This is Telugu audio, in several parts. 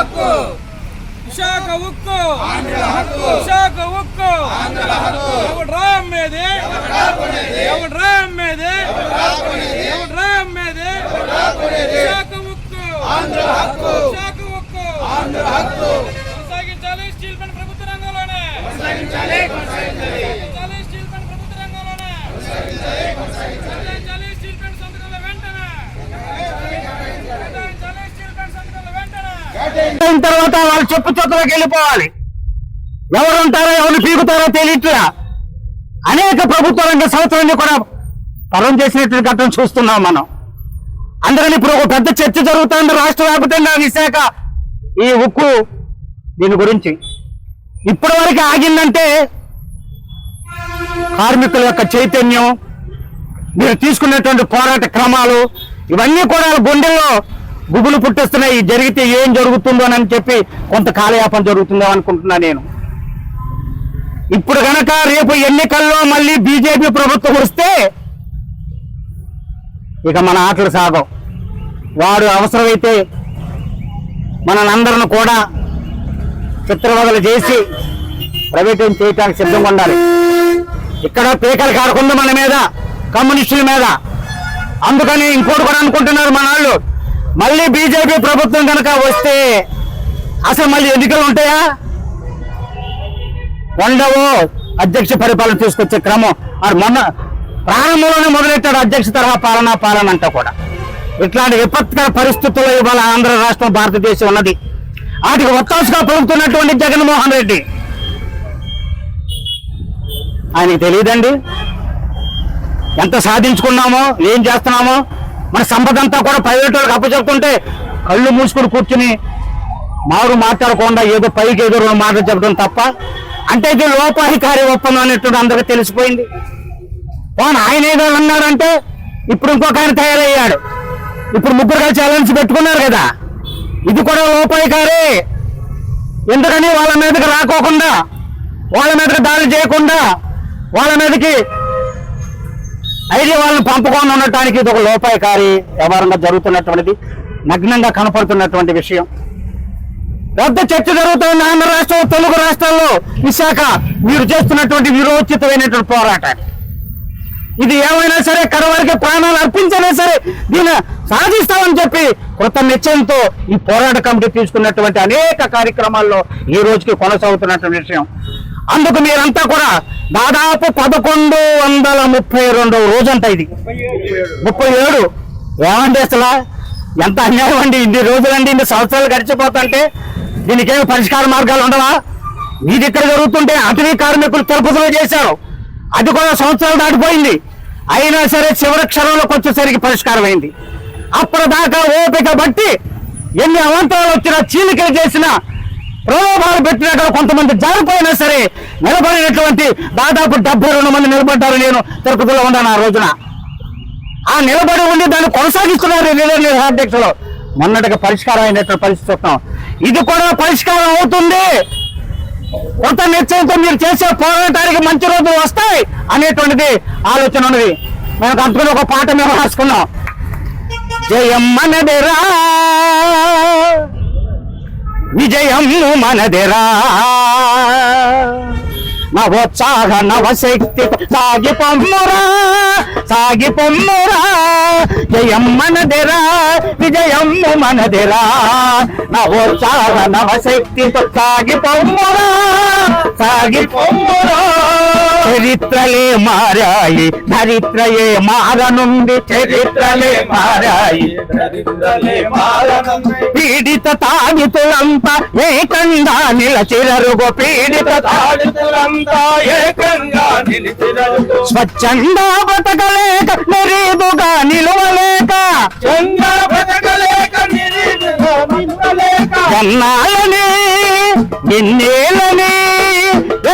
హక్కు. విశాఖ ఉక్కు. విశాఖ ఉక్కు. ఎవడు రా అమ్మేది ఎవడు రా అమ్మేది ఎవడు రా అమ్మేది విశాఖ ఉక్కు. విశాఖ ఉక్కు. కొనసాగించాలి స్టీల్ ప్లాంట్ ప్రభుత్వ రంగంలోనే కొనసాగించాలి స్టీల్ ప్లాంట్ ప్రభుత్వ రంగంలోనే కొనసాగించాలి స్టీల్ ప్లాంట్ సంతకాల వెంటనే కొనసాగించాలి స్టీల్ ప్లాంట్ సంతకాల వెంటనే అయిన తర్వాత వాళ్ళు చెప్పు చొక్కలోకి వెళ్ళిపోవాలి. ఎవరుంటారో ఎవరు పీకుతారో తెలియట్లా. అనేక ప్రభుత్వ రంగ సంస్థలన్నీ కూడా పరం చేసినటువంటి ఘట్టం చూస్తున్నాం మనం. అందుకని ఇప్పుడు ఒక పెద్ద చర్చ జరుగుతుంది రాష్ట్ర వ్యాప్తంగా విశాఖ ఈ ఉక్కు దీని గురించి. ఇప్పటి వరకు ఆగిందంటే కార్మికుల యొక్క చైతన్యం మీరు తీసుకున్నటువంటి పోరాట క్రమాలు ఇవన్నీ కూడా గుండెల్లో గుబులు పుట్టిస్తున్నాయి. జరిగితే ఏం జరుగుతుందో అని చెప్పి కొంత కాలయాపన జరుగుతుందో అనుకుంటున్నా నేను. ఇప్పుడు గనక రేపు ఎన్నికల్లో మళ్ళీ బీజేపీ ప్రభుత్వం వస్తే ఇక మన ఆటలు సాగవు. వాడు అవసరమైతే మనందరిని కూడా చిత్రవదలు చేసి ప్రైవేటైజ్ చేయటానికి సిద్ధంగా ఉండాలి. ఇక్కడ పీకలు కాడకుండా మన మీద కమ్యూనిస్టుల మీద. అందుకని ఇంకోటి కూడా అనుకుంటున్నారు మన వాళ్ళు. మళ్ళీ బీజేపీ ప్రభుత్వం కనుక వస్తే అసలు మళ్ళీ ఎన్నికలు ఉంటాయా? ఉండవు అధ్యక్ష పరిపాలన తీసుకొచ్చే క్రమం. అది మొన్న ప్రారంభంలోనే మొదలెట్టాడు అధ్యక్ష తరహా పాలన పాలన అంతా కూడా. ఇట్లాంటి విపత్కర పరిస్థితుల్లో ఇవాళ ఆంధ్ర రాష్ట్రం భారతదేశం ఉన్నది. వాటికి ఒత్తాసుగా పలుకుతున్నటువంటి జగన్మోహన్ రెడ్డి. ఆయనకి తెలియదండి. ఎంత సాధించుకున్నామో ఏం చేస్తున్నామో మన సంపద అంతా కూడా ప్రైవేట్ వాళ్ళకి అప్పచెప్తుంటే కళ్ళు మూసుకొని కూర్చుని మారు మాట్లాడకుండా ఏదో పైకి ఏదో రెండు మాటలు చెప్పడం తప్ప అంటే ఇది లోపాధికారి ఒప్పందం అనేటువంటి అందరికీ తెలిసిపోయింది. పోనీ ఆయన ఏదో అన్నారంటే ఇప్పుడు ఇంకొక ఆయన తయారయ్యాడు. ఇప్పుడు ముగ్గురు కలిసి అలయన్స్ పెట్టుకున్నారు కదా. ఇది కూడా లోపాధికారే. ఎందుకని? వాళ్ళ మీదకి రాకోకుండా వాళ్ళ మీదకి దాడి చేయకుండా వాళ్ళ మీదకి ఐడియా వాళ్ళని పంపకుండా ఉండటానికి ఇది ఒక లోపాయకారి వ్యవహారంగా జరుగుతున్నటువంటిది నగ్నంగా కనపడుతున్నటువంటి విషయం. పెద్ద చర్చ జరుగుతుంది ఆంధ్ర రాష్ట్రం తెలుగు రాష్ట్రాల్లో విశాఖ మీరు చేస్తున్నటువంటి విరోచితమైనటువంటి పోరాటాన్ని. ఇది ఏమైనా సరే కరవారికి ప్రాణాలు అర్పించినా సరే దీన్ని సాధిస్తామని చెప్పి కొత్త నిశ్చయంతో ఈ పోరాట కమిటీ తీసుకున్నటువంటి అనేక కార్యక్రమాల్లో ఈ రోజుకి కొనసాగుతున్నటువంటి విషయం. అందుకు మీరంతా కూడా దాదాపు పదకొండు వందల ముప్పై రెండవ రోజంట ఇది. ముప్పై ఏడు? ఏమండి అసలు? ఎంత అన్యాయం అండి? ఇన్ని రోజులండి ఇన్ని సంవత్సరాలు గడిచిపోతుంటే దీనికి ఏమి పరిష్కార మార్గాలు ఉండవా? ఇది ఇక్కడ జరుగుతుంటే అటవీ కార్మికులు తిరుపతిలో చేశారు. అది కూడా సంవత్సరాలు దాటిపోయింది. అయినా సరే చివరి క్షణంలోకి వచ్చేసరికి పరిష్కారం అయింది. అప్పటిదాకా ఓపిక బట్టి ఎన్ని అవంతరాలు వచ్చినా చీలికలు చేసినా ప్రలోభాలు పెట్టినట్టు కొంతమంది జారిపోయినా సరే నిలబడినటువంటి దాదాపు డెబ్బై రెండు మంది నిలబడ్డారు నేను తిరుపతిలో ఉన్నాను ఆ రోజున. ఆ నిలబడి ఉండి దాన్ని కొనసాగిస్తున్నారు రిలే అధ్యక్షులు. మొన్నటికి పరిష్కారం అయినటువంటి పరిస్థితి చూస్తాం ఇది కూడా పరిష్కారం అవుతుంది. కొత్త నిశ్చయంతో మీరు చేసే పోరాటానికి మంచి రోజులు వస్తాయి అనేటువంటిది ఆలోచన ఉన్నది. మేము అందుకని ఒక పాట మేము రాసుకున్నాం. రా మనదిరా విజయం మనదిరా. నవోత్సాహ నవశక్తి సాగి పొమ్మురా సాగి పొమ్మురా జయం మనదిరా విజయం మనదిరా. నవోత్సాహ నవశక్తి సాగి పొమ్మురా సాగి పొమ్మురా. చరిత్రలే మారాయి ధరిత్రయే మారనుంది చరిత్రలే మారాయి. పీడిత తాగితులంతా ఏకంగా నిలచిరరుగు పీడిత ఏకంగా నిలిచినరుగు స్వచ్ఛంగా బతకలేక నిరీదుగా నిలవలేక చంద్ర బతకలేక నిరీదుగా నిలవలేక ఎన్నాళ్ళని ఎన్నేళ్ళని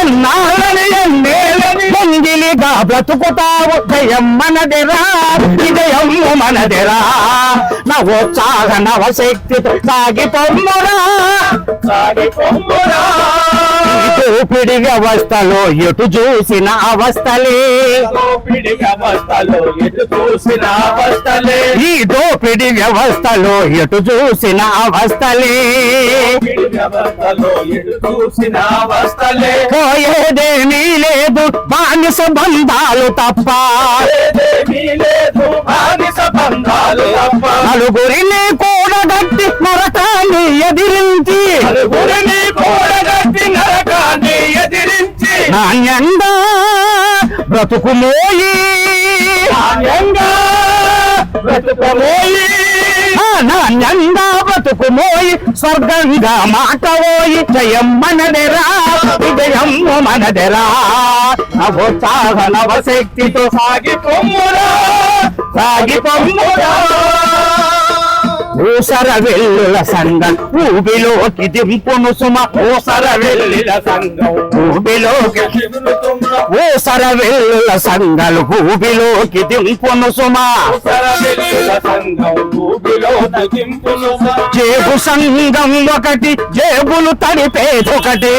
ఎన్నాళ్ళని ఎన్నేళ్ళని మంగిలిగా బ్రతుకుతావు? జయం మనదిరా విజయం మనదిరా. నవోత్సాహ నవశక్తితో సాగి పొమ్మురా. సాగి పొమ్మురా. దోపిడి వ్యవస్థలో ఎటు చూసిన అవస్థలే దోపిడి వ్యవస్థలో ఎటు చూసిన అవస్థలే. ఈ దోపిడి వ్యవస్థలో ఎటు చూసిన అవస్థలే. దోపిడి వ్యవస్థలో పోయేదేమీ లేదు బానిస బంధాలు తప్ప. ఏదేమీ లేదు బానిస బంధాలు నలుగురిని కూడగట్టి నరకాన్ని ఎదిరించి. నలుగురిని నాణ్యంగా బ్రతుకుమోయి. నాణ్యంగా ఆ నాణ్యంగా బ్రతుకుమోయి. స్వర్గంగా మాటవోయి. జయం మనదెరా విజయం మనదెరా. నవోత్సాహ నవశక్తితో సాగి పొమ్మురా సాగి పొమ్మురా ఊసర వెల్లుల సంగం ఊబిలోకి దింపును సుమ ఊసర వెళ్ళిన సంఘం ఊబిలోకి ఊసర వెల్లుల సంగలు ఊబిలోకి దింపును సుమ. సంఘం జేబు సంఘం ఒకటి జేబులు తడిపేదొకటి.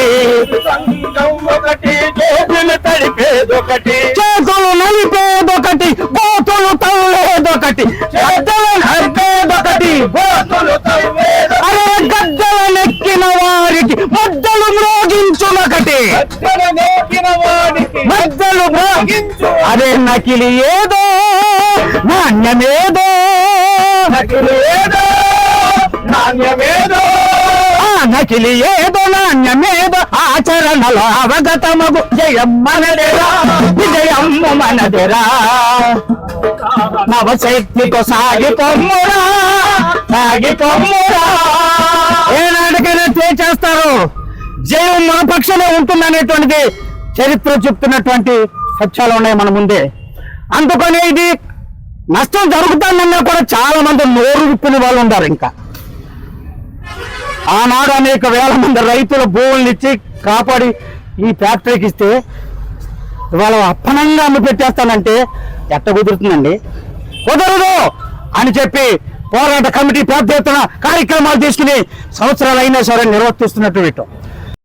సంఘం ఒకటి జోబులు తడిపేదొకటి. చేతులు అరే నకిలి ఏదో నాణ్యమేదో. నకిలీ ఏదో నాణ్యమేదో. నకిలి ఏదో నాణ్యమేదో. ఆచరణలో అవగతమగు. జయం మనదేరా విజయం మనదేరా. నవశక్తితో సాగి పొమ్మురా సాగి పొమ్మురా. ఏనాటికైనా చేస్తారు జయం మన పక్షమే ఉంటుందనేటువంటిది చరిత్ర చెప్తున్నటువంటి సత్యాలు ఉన్నాయి మన ముందే. అందుకనే ఇది నష్టం జరుగుతుందన్నా కూడా చాలా మంది నోరు విప్పిన వాళ్ళు ఉన్నారు ఇంకా. ఆనాడు అనేక వేల మంది రైతుల భూములు ఇచ్చి కాపాడి ఈ ఫ్యాక్టరీకి ఇస్తే ఇవాళ అప్పనంగా అమ్మి పెట్టేస్తానంటే ఎట్ట కుదురుతుందండి? కుదరదు అని చెప్పి పోరాట కమిటీ పెద్ద ఎత్తున కార్యక్రమాలు తీసుకుని సంవత్సరాలు అయినా సరే నిర్వర్తిస్తున్నట్టు వీటం